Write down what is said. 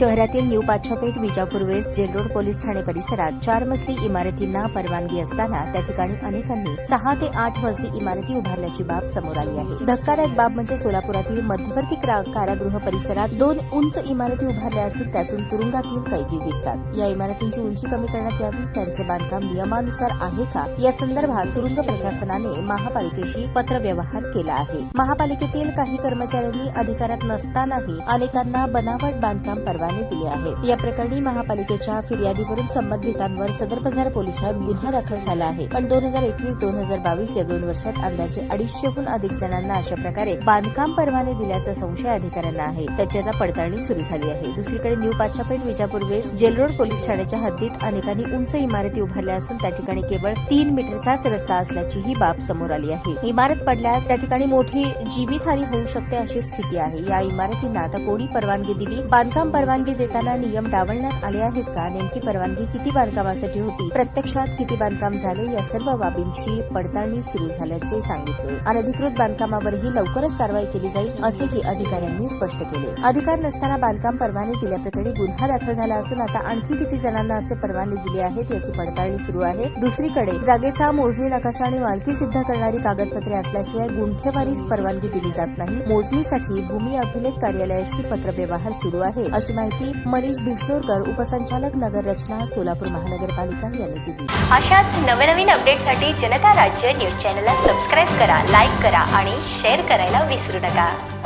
शहरातील new Pachhapeth Vijapur west jail road police Thane परिसरात चार मजली इमारतींना परवानगी असताना त्या ठिकाणी अनेकांनी सहा ते आठ मजली इमारती उभारल्याची बाब समोर आली आहे. धक्कादायक बाब म्हणजे सोलापुरातील मध्यवर्ती क्रा- कारागृह परिसरात दोन उंच इमारती उभारल्या असून त्यातून तुरुंगातील कैदी दिसतात. या इमारतींची उंची कमी करण्यात यावी त्यांचे बांधकाम नियमानुसार आहे का? या संदर्भात तुरुंग प्रशासनाने महापालिकेशी पत्रव्यवहार केला आहे. महापालिकेतील काही कर्मचाऱ्यांनी अधिकारात नसतानाही अनेकांना बनावट बांधकाम परवाने दिले आहेत. या प्रकरणी महापालिकेच्या फिर्यादीवरून संबंधितांवर सदर बाजार पोलिसात गुन्हा दाखल झाला आहे. पण दोन हजार एकवीस दोन हजार बावीस या दोन वर्षात अंदाजे अडीचशेहून अधिक जणांना अशा प्रकारे बांधकाम परवाने दिल्याचा संशय अधिकाऱ्यांना आहे. त्याची आता पडताळणी सुरू झाली आहे. दुसरीकडे new Pachapeth Vijapur west jail road police ठाण्याच्या हद्दीत अनेकांनी उंच इमारती उभारल्या असून त्या ठिकाणी केवळ तीन मीटरचाच रस्ता असल्याची ही बाब समोर आली आहे. इमारत पडल्यास त्या ठिकाणी मोठी जीवितहानी होऊ शकते अशी स्थिती आहे. या इमारतींना आता कोणी परवानगी दिली? बांधकाम परवानगी देताना नियम डावलण्यात आले आहेत का? नेमकी परवानगी किती बांधकामासाठी होती? प्रत्यक्षात किती बांधकाम झाले? या सर्व बाबींची पडताळणी सुरू झाल्याचे सांगितले. अनधिकृत बांधकामावरही लवकरच कारवाई केली जाईल असेही अधिकाऱ्यांनी स्पष्ट केले. अधिकार नसताना बांधकाम परवाने दिल्याप्रकरणी गुन्हा दाखल झाला असून आता आणखी किती जणांना असे परवाने दिले आहेत याची पडताळणी सुरू आहे. दुसरीकडे जागेचा मोजणी नकाशा आणि मालकी सिद्ध करणारी कागदपत्रे असल्याशिवाय गुंठेवारीस परवानगी दिली जात नाही. मोजणीसाठी भूमी अभिलेख कार्यालयाशी पत्रव्यवहार सुरू आहे. अशी माहिती मनीष भिष्णोरकर उपसंचालक नगर रचना सोलापूर महानगरपालिका यांनी दिली. अशाच नवनवीन अपडेटसाठी जनता राज्य न्यूज चॅनलला सबस्क्राईब करा लाईक करा आणि शेअर करायला विसरू नका.